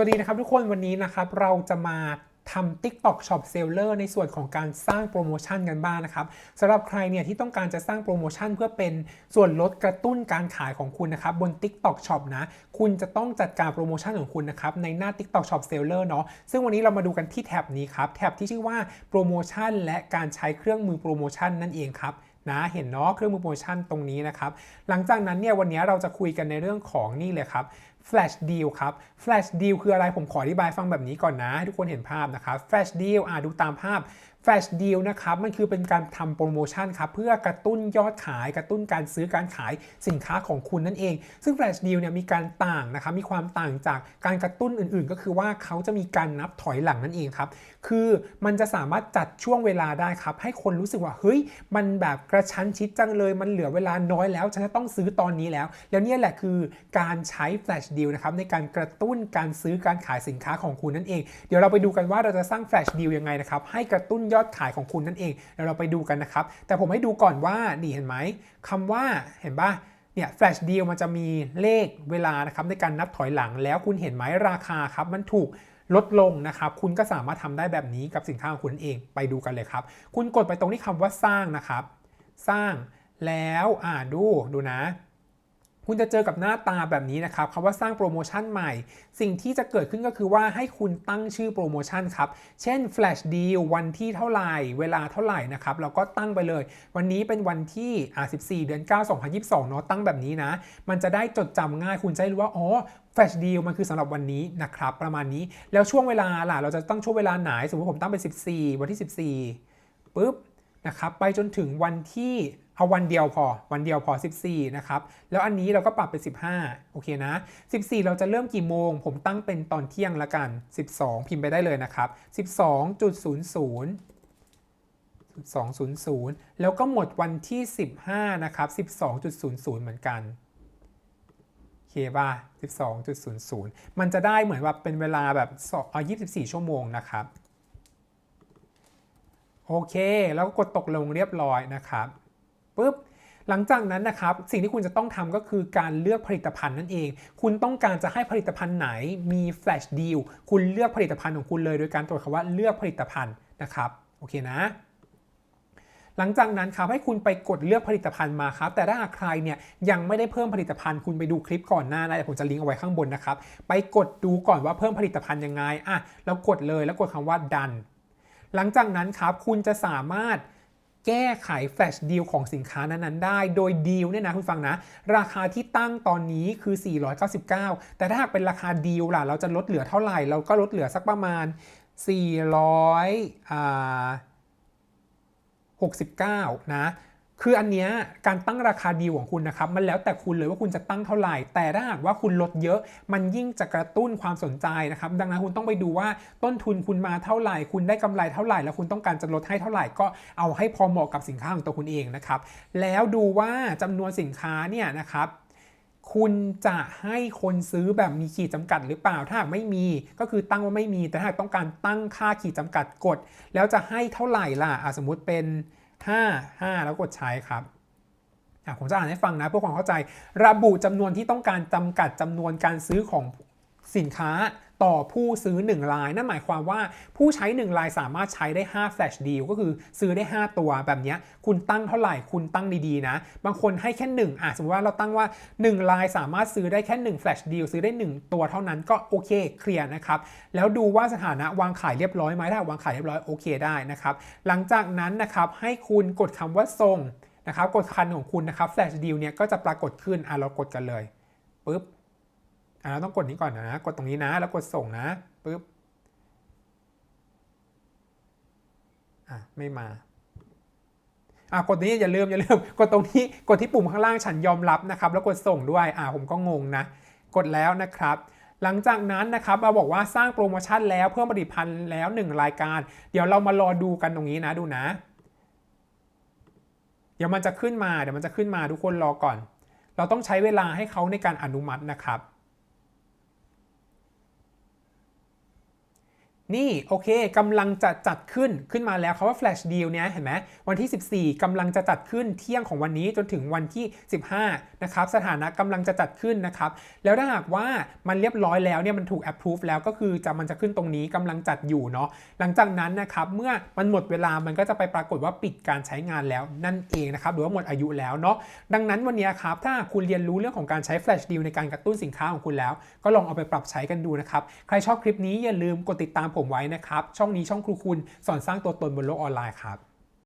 วัสดีนะครับทุกคนวันนี้นะครับเราจะมาทำ TikTok Shop Seller ในส่วนของการสร้างโปรโมชั่นกันบ้างนะครับสำหรับใครเนี่ยที่ต้องการจะสร้างโปรโมชั่นเพื่อเป็นส่วนลดกระตุ้นการขายของคุณนะครับบน TikTok Shop นะ คุณจะต้องจัดการโปรโมชั่นของคุณนะครับในหน้า TikTok Shop Seller เนาะซึ่งวันนี้เรามาดูกันที่แท็บนี้ครับแท็บที่ชื่อว่าโปรโมชั่นและการใช้เครื่องมือโปรโมชั่นนั่นเองครับนะเห็นเนาะเครื่องมือโปรโมชั่นตรงนี้นะครับ หลังจากนั้นเนี่ยวันนี้เราจะคุยกันในเรื่องของนี่เลยครับ Flash Deal ครับ Flash Deal คืออะไรผมขออธิบายฟังแบบนี้ก่อนนะให้ทุกคนเห็นภาพนะครับ Flash Deal อ่าดูตามภาพ Flash Deal นะครับมันคือเป็นการทำโปรโมชั่นครับเพื่อกระตุ้นยอดขาย กระตุ้นการซื้อการขายสินค้าของคุณนั่นเอง ซึ่ง Flash Deal เนี่ยมีการต่างนะครับมีความต่างจากการกระตุ้นอื่นๆ ก็คือว่าเขาจะมีการนับถอยหลังนั่นเองครับคือมันจะสามารถจัดช่วงเวลาได้ครับให้คนรู้สึกว่าเฮ้ยมันแบบกระชั้นชิดจังเลยมันเหลือเวลาน้อยแล้วฉันจะต้องซื้อตอนนี้แล้ว แล้วเนี่ยแหละคือการใช้ Flash Deal นะครับในการกระตุ้นการซื้อการขายสินค้าของคุณนั่นเอง เดี๋ยวเราไปดูกันว่าเราจะสร้าง Flash Deal ยังไงนะครับให้กระตุ้นยอดขายของคุณนั่นเองเดี๋ยวเราไปดูกันนะครับ แต่ผมให้ดูก่อนว่านี่เห็นไหมคำว่าเห็นปะเนี่ยแฟลชเดีลมันจะมีเลขเวลานะครับในการนับถอยหลังแล้วคุณเห็นไหมราคาครับมันถูกลดลงนะครับคุณก็สามารถทำได้แบบนี้กับสินค้าของคุณเองไปดูกันเลยครับ คุณกดไปตรงที่คำว่าสร้างนะครับ สร้างแล้วอ่าดูดูนะ คุณจะเจอกับหน้าตาแบบนี้นะครับคำว่าสร้างโปรโมชั่นใหม่ สิ่งที่จะเกิดขึ้นก็คือว่าให้คุณตั้งชื่อโปรโมชั่นครับ เช่น Flash Deal วันที่เท่าไหร่ เวลาเท่าไหร่นะครับเราก็ตั้งไปเลย วันนี้เป็นวันที่อ่า14 เดือน 9 2022 เนาะตั้งแบบนี้นะ มันจะได้จดจำง่ายคุณจะได้รู้ว่า อ๋อ Flash Deal มันคือสำหรับวันนี้นะครับ ประมาณนี้แล้วช่วงเวลาล่ะ เราจะตั้งช่วงเวลาไหน สมมติผมตั้งเป็น 14 วันที่ 14ปุ๊บ นะครับไปจนถึงวันที่เอาวันเดียวพอ วันเดียวพอ 14 นะครับ แล้วอันนี้เราก็ปรับเป็น 15 โอเคนะ 14 เราจะเริ่มกี่โมง ผมตั้งเป็นตอนเที่ยงละกัน 12 พิมพ์ไปได้เลยนะครับ 12.00 1200 แล้วก็หมดวันที่ 15 นะครับ 12.00 เหมือนกันโอเคป่ะ12.00 มันจะได้เหมือนแบบเป็นเวลาแบบ24 ชั่วโมงนะครับ โอเค แล้วก็กดตกลงเรียบร้อยนะครับปุ๊บหลังจากนั้นนะครับสิ่งที่คุณจะต้องทำก็คือการเลือกผลิตภัณฑ์นั่นเอง คุณต้องการจะให้ผลิตภัณฑ์ไหนมี flash deal คุณเลือกผลิตภัณฑ์ของคุณเลย โดยการตรวจคำว่าเลือกผลิตภัณฑ์นะครับโอเคนะ หลังจากนั้นครับให้คุณไปกดเลือกผลิตภัณฑ์มาครับแต่ถ้าใครเนี่ยยังไม่ได้เพิ่มผลิตภัณฑ์คุณไปดูคลิปก่อนหน้านะเดี๋ยวผมจะลิงก์เอาไว้ข้างบนนะครับไปกดดูก่อนว่าเพิ่มผลิตภัณฑ์ยังไงอะแล้วกดเลยแล้วกดคำว่า done หลังจากนั้นครับคุณจะสามารถแก้ไขแฟลชดีลของสินค้านั้นๆได้ โดยดีลเนี่ยนะคุณฟังนะ ราคาที่ตั้งตอนนี้คือ 499 แต่ถ้าหากเป็นราคาดีลล่ะ เราจะลดเหลือเท่าไหร่ เราก็ลดเหลือสักประมาณ 400อ่า69 นะ คืออันเนี้ยการตั้งราคาดีลของคุณนะครับมันแล้วแต่คุณเลยว่าคุณจะตั้งเท่าไหร่ แต่ถ้าหากว่าคุณลดเยอะ มันยิ่งจะกระตุ้นความสนใจนะครับ ดังนั้นคุณต้องไปดูว่าต้นทุนคุณมาเท่าไหร่ คุณได้กำไรเท่าไหร่ แล้วคุณต้องการจะลดให้เท่าไหร่ก็เอาให้พอเหมาะกับสินค้าของตัวคุณเองนะครับแล้วดูว่าจำนวนสินค้าเนี่ยนะครับคุณจะให้คนซื้อแบบมีขีดจำกัดหรือเปล่า ถ้าหากไม่มีก็คือตั้งว่าไม่มี แต่ถ้าหากต้องการตั้งค่าขีดจำกัดกด แล้วจะให้เท่าไหร่ล่ะอะสมมุติเป็น 5 5 แล้วกดใช้ครับอะผมจะอ่านให้ฟังนะเพื่อความเข้าใจ ระบุจำนวนที่ต้องการจำกัดจำนวนการซื้อของสินค้า ต่อผู้ซื้อ 1 ลาย นั่นหมายความว่าผู้ใช้ 1 ลายสามารถใช้ได้ 5 flash deal ก็คือซื้อได้ 5 ตัวแบบนี้คุณตั้งเท่าไหร่คุณตั้งดีๆนะ บางคนให้แค่1อะสมมติว่าเราตั้งว่า 1 ลายสามารถซื้อได้แค่ 1 flash deal ซื้อได้ 1 ตัวเท่านั้นก็โอเคเคลียร์นะครับ แล้วดูว่าสถานะวางขายเรียบร้อยไหมถ้าวางขายเรียบร้อยโอเคได้นะครับ หลังจากนั้นนะครับให้คุณกดคำว่าส่งนะครับกดคันของคุณนะครับ flash deal เนี่ยก็จะปรากฏขึ้นอะเรากดกันเลยปุ๊บ เราต้องกดนี้ก่อนนะ กดตรงนี้นะ แล้วกดส่งนะปึ๊บอะไม่มาอะกดนี้อย่าลืมอย่าลืมกดตรงนี้กดที่ปุ่มข้างล่างฉันยอมรับนะครับ แล้วกดส่งด้วยอ่าผมก็งงนะ กดแล้วนะครับ หลังจากนั้นนะครับเราบอกว่าสร้างโปรโมชั่นแล้วเพิ่มผลิตภัณฑ์แล้ว 1 รายการ เดี๋ยวเรามารอดูกันตรงนี้นะดูนะ เดี๋ยวมันจะขึ้นมาเดี๋ยวมันจะขึ้นมาทุกคนรอก่อน เราต้องใช้เวลาให้เขาในการอนุมัตินะครับ นี่โอเคกำลังจะจัดขึ้นขึ้นมาแล้วคำว่า flash deal เนี่ยเห็นไหมวันที่ 14กำลังจะจัดขึ้นเที่ยงของวันนี้จนถึงวันที่ 15 นะครับ สถานะกำลังจะจัดขึ้นนะครับ แล้วถ้าหากว่ามันเรียบร้อยแล้วเนี่ยมันถูก approve แล้วก็คือจะมันจะขึ้นตรงนี้กำลังจัดอยู่เนาะหลังจากนั้นนะครับเมื่อมันหมดเวลามันก็จะไปปรากฏว่าปิดการใช้งานแล้วนั่นเองนะครับหรือว่าหมดอายุแล้วเนาะดังนั้นวันนี้ครับถ้าคุณเรียนรู้เรื่องของการใช้ flash deal ในการกระตุ้นสินค้าของคุณแล้ว ก็ลองเอาไปปรับใช้กันดูนะครับใครชอบคลิปนี้อย่าลืมกดติดตามผมไว้นะครับ ช่องนี้ช่องครูคุณสอนสร้างตัวตนบนโลกออนไลน์ครับ